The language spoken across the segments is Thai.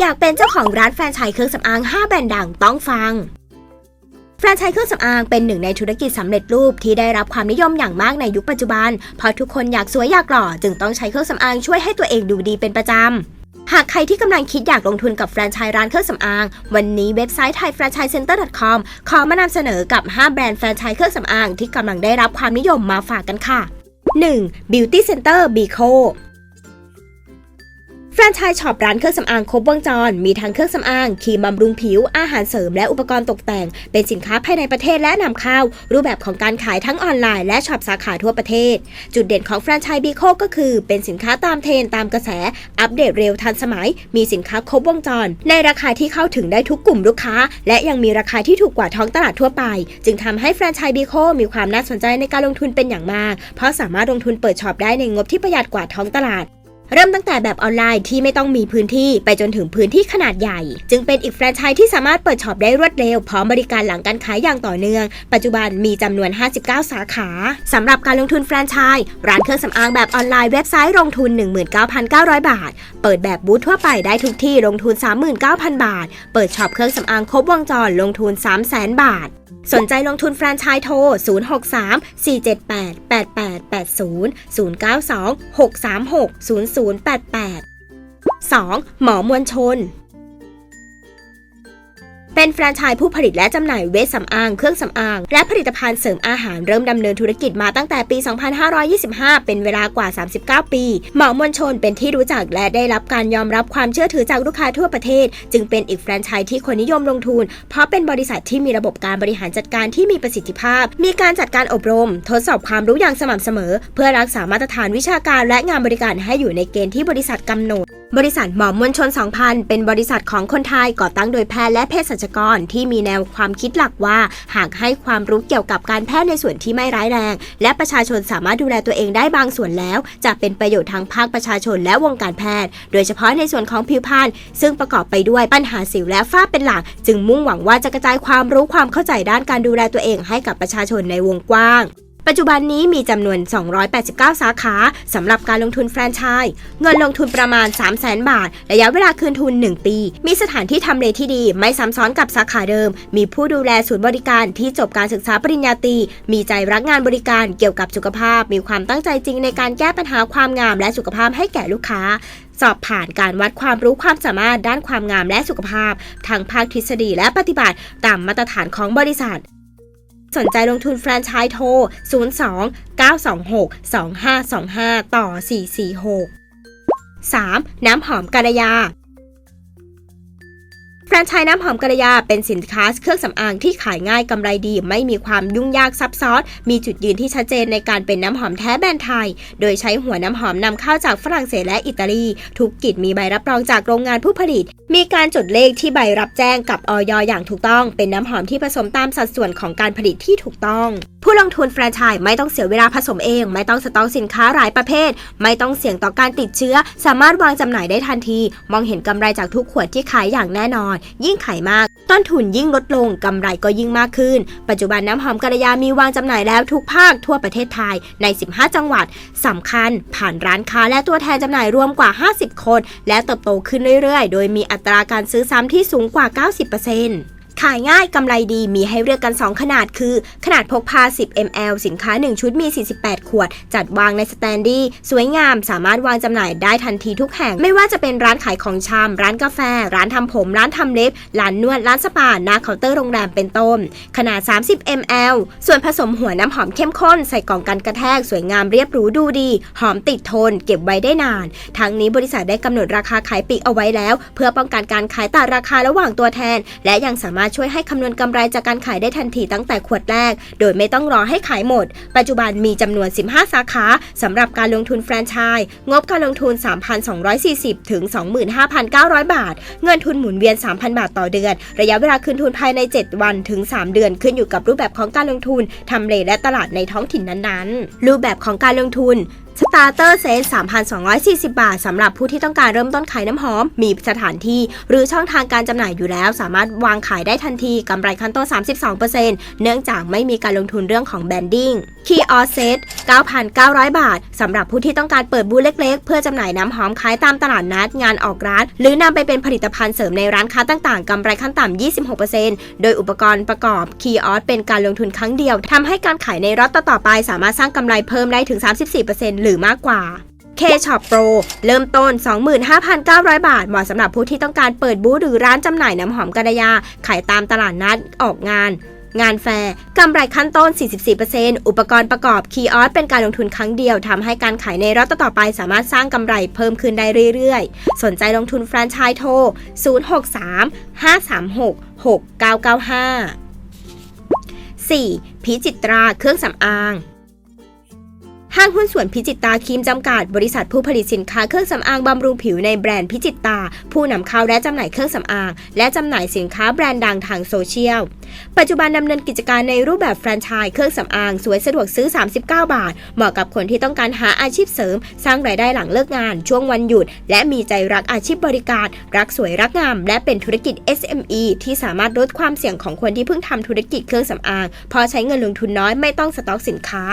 อยากเป็นเจ้าของร้านแฟรนไชส์เครื่องสำอาง 5 แบรนด์ดังต้องฟัง แฟรนไชส์เครื่องสำอางเป็นหนึ่งในธุรกิจสำเร็จรูปที่ได้รับความนิยมอย่างมากในยุคปัจจุบัน เพราะทุกคนอยากสวยอยากหล่อจึงต้องใช้เครื่องสำอางช่วยให้ตัวเองดูดีเป็นประจำ หากใครที่กำลังคิดอยากลงทุนกับแฟรนไชส์ร้านเครื่องสำอาง วันนี้เว็บไซต์ thaifranchisecenter.com ขอมานำเสนอกับ 5 แบรนด์แฟรนไชส์เครื่องสำอางที่กำลังได้รับความนิยมมาฝากกันค่ะ 1. Beauty Center Bico แฟรนไชส์ช็อปร้านเครื่องสำอางครบวงจร มีทั้งเครื่องสำอางครีมบำรุงผิว อาหารเสริมและอุปกรณ์ตกแต่ง เป็นสินค้าภายในประเทศและนำเข้า รูปแบบของการขายทั้งออนไลน์และช็อปสาขาทั่วประเทศ จุดเด่นของแฟรนไชส์บีโคก็คือ เป็นสินค้าตามเทรนตามกระแส อัปเดตเร็วทันสมัย มีสินค้าครบวงจร ในราคาที่เข้าถึงได้ทุกกลุ่มลูกค้า และยังมีราคาที่ถูกกว่าท้องตลาดทั่วไป จึงทำให้แฟรนไชส์บีโคมีความน่าสนใจในการลงทุนเป็นอย่างมาก เพราะสามารถลงทุนเปิดช็อปได้ในงบที่ประหยัดกว่าท้องตลาด เริ่มตั้งแต่แบบออนไลน์ที่ไม่ต้องมีพื้นที่ไปจนถึงพื้นที่ขนาดใหญ่ จึงเป็นอีกแฟรนไชส์ที่สามารถเปิดช็อปได้รวดเร็ว พร้อมบริการหลังการขายอย่างต่อเนื่อง ปัจจุบันมีจำนวน 59 สาขาสำหรับการลงทุนแฟรนไชส์ร้านเครื่องสำอางแบบออนไลน์เว็บไซต์ลงทุน 19,900 บาท เปิดแบบบูธทั่วไปได้ทุกที่ลงทุน 39,000 บาท เปิดช็อปเครื่องสำอางครบวงจรลงทุน 300,000 บาท สนใจลงทุนแฟรนไชส์โทร 063 478 88 092 636 0088 2. หมอมวลชน เป็นแฟรนไชส์ผู้ผลิตและจำหน่ายเวชสำอาง เครื่องสำอาง และผลิตภัณฑ์เสริมอาหารเริ่มดำเนินธุรกิจมาตั้งแต่ปี 2525 เป็นเวลากว่า 39 ปี หมอมวลชนเป็นที่รู้จักและได้รับการยอมรับความเชื่อถือจากลูกค้าทั่วประเทศ จึงเป็นอีกแฟรนไชส์ที่คนนิยมลงทุน เพราะเป็นบริษัทที่มีระบบการบริหารจัดการที่มีประสิทธิภาพ มีการจัดการอบรม ทดสอบความรู้อย่างสม่ำเสมอ เพื่อรักษามาตรฐานวิชาการและงานบริการให้อยู่ในเกณฑ์ที่บริษัทกำหนด บริษัทหมอมวลชน 2000 เป็นบริษัทของคนไทยก่อตั้งโดยแพทย์และเภสัชกรที่มีแนวความคิดหลักว่า หากให้ความรู้เกี่ยวกับการแพทย์ในส่วนที่ไม่ร้ายแรง และประชาชนสามารถดูแลตัวเองได้บางส่วนแล้ว จะเป็นประโยชน์ทางภาคประชาชนและวงการแพทย์ โดยเฉพาะในส่วนของผิวพรรณซึ่งประกอบไปด้วยปัญหาสิวและฝ้าเป็นหลัก จึงมุ่งหวังว่าจะกระจายความรู้ความเข้าใจด้านการดูแลตัวเองให้กับประชาชนในวงกว้าง ปัจจุบันนี้มีจำนวน 289 สาขาสำหรับการลงทุนแฟรนไชส์เงินลงทุนประมาณ 300,000บาท ระยะเวลาคืนทุน 1 ปี มีสถานที่ทำเลที่ดี ไม่ซ้ำซ้อนกับสาขาเดิม มีผู้ดูแลศูนย์บริการที่จบการศึกษาปริญญาตรีมีใจรักงานบริการเกี่ยวกับสุขภาพ มีความตั้งใจจริงในการแก้ปัญหาความงามและสุขภาพให้แก่ลูกค้าสอบผ่านการวัดความรู้ความสามารถด้านความงามและสุขภาพ ทั้งภาคทฤษฎีและปฏิบัติ ตามมาตรฐานของบริษัท สนใจลงทุนแฟรนไชส์โทร 02 926 2525 ต่อ 446 3. น้ำหอมกระยา แฟรนไชส์น้ำหอมกระยาเป็นสินค้าเครื่องสำอางที่ขายง่ายกำไรดี ไม่มีความยุ่งยากซับซ้อน มีจุดยืนที่ชัดเจนในการเป็นน้ำหอมแท้แบรนด์ไทย โดยใช้หัวน้ำหอมนำเข้าจากฝรั่งเศสและอิตาลี ทุกกิจมีใบรับรองจากโรงงานผู้ผลิต มีการจดเลขที่ใบรับแจ้งกับออยอย่างถูกต้อง เป็นน้ำหอมที่ผสมตามสัดส่วนของการผลิตที่ถูกต้อง ผู้ลงทุนแฟรนไชส์ไม่ต้องเสียเวลาผสมเอง ไม่ต้องสต็อกสินค้าหลายประเภท ไม่ต้องเสี่ยงต่อการติดเชื้อ สามารถวางจำหน่ายได้ทันที มองเห็นกำไรจากทุกขวดที่ขายอย่างแน่นอนยิ่งขายมาก ต้นทุนยิ่งลดลงกำไรก็ยิ่งมากขึ้น ปัจจุบันน้ำหอมกระยามีวางจำหน่ายแล้วทุกภาคทั่วประเทศไทยใน 15 จังหวัดสำคัญ ผ่านร้านค้าและตัวแทนจำหน่ายรวมกว่า 50 คน และเติบโตขึ้นเรื่อยๆ โดยมีอัตราการซื้อซ้ำที่สูงกว่า 90% ขายง่ายกำไรดีมีให้เลือกกัน 2 ขนาดคือ ขนาดพกพา 10 ml สินค้า 1 ชุดมี 48 ขวด จัดวางในสแตนดี้สวยงาม สามารถวางจำหน่ายได้ทันทีทุกแห่ง ไม่ว่าจะเป็นร้านขายของชำร้านกาแฟ ร้านทำผม ร้านทำเล็บ ร้านนวด ร้านสปาหน้าเคาน์เตอร์โรงแรมเป็นต้น ขนาด 30 ml ส่วนผสมหัวน้ำหอมเข้มข้น ใส่กล่องกันกระแทก สวยงามเรียบหรูดูดี หอมติดทน เก็บไว้ได้นาน ทั้งนี้บริษัทได้กำหนดราคาขายปลีกเอาไว้แล้ว เพื่อป้องกันการขายต่ำราคาระหว่างตัวแทน และยังสามารถช่วยให้คำนวณกำไรจากการขายได้ทันทีตั้งแต่ขวดแรก โดยไม่ต้องรอให้ขายหมด ปัจจุบันมีจำนวน 15 สาขาสำหรับการลงทุนแฟรนไชส์งบการลงทุน 3,240 ถึง 25,900 บาท เงินทุนหมุนเวียน 3,000 บาทต่อเดือน ระยะเวลาคืนทุนภายใน 7 วันถึง 3 เดือน ขึ้นอยู่กับรูปแบบของการลงทุนทำเลและตลาดในท้องถิ่นนั้นๆ รูปแบบของการลงทุน สไต Starter Set 3,240 บาทสำหรับผู้ที่ต้องการเริ่มต้นขายน้ำหอม มีสถานที่ หรือช่องทางการจำหน่ายอยู่แล้ว สามารถวางขายได้ทันทีกำไรขั้นต้น 32%เนื่องจากไม่มีการลงทุนเรื่องของแบรนดิ้ง Key o s Set 9,900 บาทสำหรับผู้ที่ต้องการเปิดบูธเล็ก ๆ เพื่อจำหน่ายน้ำหอมขายตามตลาดนัดงานออกร้าน หรือนำไปเป็นผลิตภัณฑ์เสริมในร้านค้าต่างๆกำไรขั้นต่ำ 26%โดยอุปกรณ์ประกอบ Key o s เป็นการลงทุนครั้งเดียวทำให้การขายในรอบต่อๆไป สามารถสร้างกำไรเพิ่มได้ถึง 34%หรือมากกว่า K-Shop Pro เริ่มต้น 25,900 บาท เหมาะสำหรับผู้ที่ต้องการเปิดบูธหรือร้านจำหน่ายน้ำหอมกระยา ขายตามตลาดนัดออกงาน งานแฟร์กำไรขั้นต้น 44%อุปกรณ์ประกอบคีออสเป็นการลงทุนครั้งเดียวทำให้การขายในรอบต่อๆไปสามารถสร้างกำไรเพิ่มขึ้นได้เรื่อยๆ สนใจลงทุนแฟรนไชส์โทร 063 536 6995 4. พิจิตราเครื่องสำอาง ห้างหุ้นส่วนพิจิตตาครีมจำกัด บริษัทผู้ผลิตสินค้าเครื่องสำอางบำรุงผิวในแบรนด์พิจิตตา ผู้นำเข้าและจำหน่ายเครื่องสำอาง และจำหน่ายสินค้าแบรนด์ดังทางโซเชียล ปัจจุบันดำเนินกิจการในรูปแบบแฟรนไชส์เครื่องสำอางสวยสะดวกซื้อ 39 บาท เหมาะกับคนที่ต้องการหาอาชีพเสริม สร้างรายได้หลังเลิกงาน ช่วงวันหยุด และมีใจรักอาชีพบริการ รักสวยรักงาม และเป็นธุรกิจ SME ที่สามารถลดความเสี่ยงของคนที่เพิ่งทำธุรกิจเครื่องสำอางเพอใช้เงินลงทุนน้อยไม่ต้องสต็อกสินค้า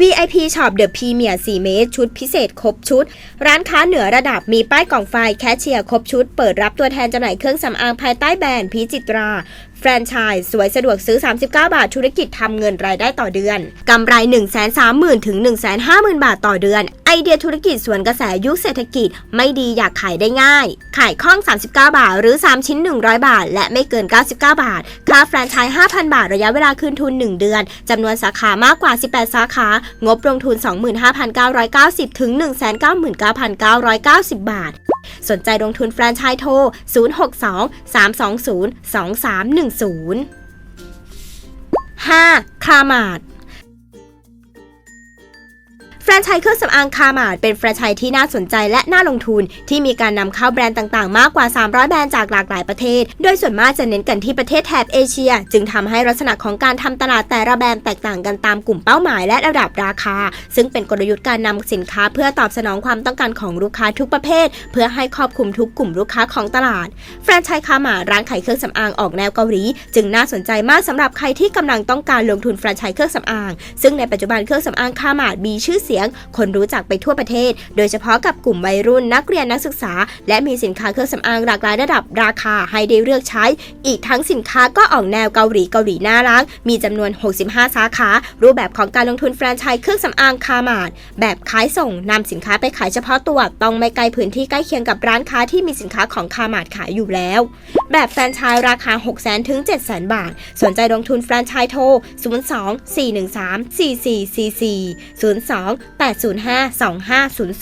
VIP Shop The Premier 4 เมตร ชุดพิเศษครบชุด ร้านค้าเหนือระดับมีป้ายกล่องไฟแคชเชียร์ครบชุด เปิดรับตัวแทนจำหน่ายเครื่องสำอางภายใต้แบรนด์พีจิตรา ฟรนไชส์สวยสะดวกซื้อ 39 บาทธุรกิจทำเงินรายได้ต่อเดือนกำไร 1 3 0 0 0 0ถึง150,000 บาทต่อเดือน ไอเดียธุรกิจสวนกระแสยุคเศรษฐกิจ ไม่ดีอยากขายได้ง่าย ขายคล่อง 39 บาท หรือ 3 ชิ้น 100 บาท และไม่เกิน 99 บาท ค่าแฟรนไชส์5,000 บาท ระยะเวลาคืนทุน 1 เดือนจำนวนสาขามากกว่า 18 สาขา งบลงทุน 25,990 ถึง 199,990 บาท สนใจลงทุนแฟรนไชส์โทร 062 320 2310 5. คามาด แฟรนไชส์เครื่องสำอางคามาดเป็นแฟรนไชส์ที่น่าสนใจและน่าลงทุน ที่มีการนำเข้าแบรนด์ต่างๆ มากกว่า 300 แบรนด์จากหลากหลายประเทศ โดยส่วนมากจะเน้นกันที่ประเทศแถบเอเชีย จึงทำให้ลักษณะของการทำตลาดแต่ละแบรนด์แตกต่างกันตามกลุ่มเป้าหมายและระดับราคา ซึ่งเป็นกลยุทธ์การนำสินค้าเพื่อตอบสนองความต้องการของลูกค้าทุกประเภท เพื่อให้ครอบคลุมทุกกลุ่มลูกค้าของตลาด แฟรนไชส์คามาดร้านขายเครื่องสำอางออกแนวเกาหลี จึงน่าสนใจมากสำหรับใครที่กำลังต้องการลงทุนแฟรนไชส์เครื่องสำอาง ซึ่งในปัจจุบันเครื่องสำอางคามาดมีชื่อเสียงคนรู้จักไปทั่วประเทศ โดยเฉพาะกับกลุ่มวัยรุ่นนักเรียนนักศึกษา และมีสินค้าเครื่องสำอางหลากหลายระดับราคาให้ได้เลือกใช้ อีกทั้งสินค้าก็ออกแนวเกาหลีเกาหลีน่ารัก มีจำนวน 65 สาขา รูปแบบของการลงทุนแฟรนไชส์เครื่องสำอางคามาดแบบขายส่งนำสินค้าไปขายเฉพาะตัว ต้องไม่ไกลพื้นที่ใกล้เคียงกับร้านค้าที่มีสินค้าของคามาดขายอยู่แล้ว แบบแฟรนไชส์ราคา6 0 0 0 0 ถึง 7 0 0 0 0 บาท สนใจลงทุนแฟรนไชส์โทร 02 413 4444 02 805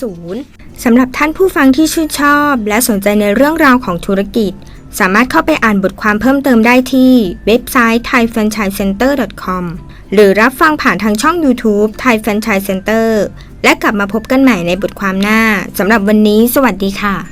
2500สำหรับท่านผู้ฟังที่ชื่นชอบ และสนใจในเรื่องราวของธุรกิจ สามารถเข้าไปอ่านบทความเพิ่มเติมได้ที่เว็บไซต์ thaifranchisecenter.com หรือรับฟังผ่านทางช่อง YouTube Thai Franchise Center และกลับมาพบกันใหม่ในบทความหน้า สำหรับวันนี้ สวัสดีค่ะ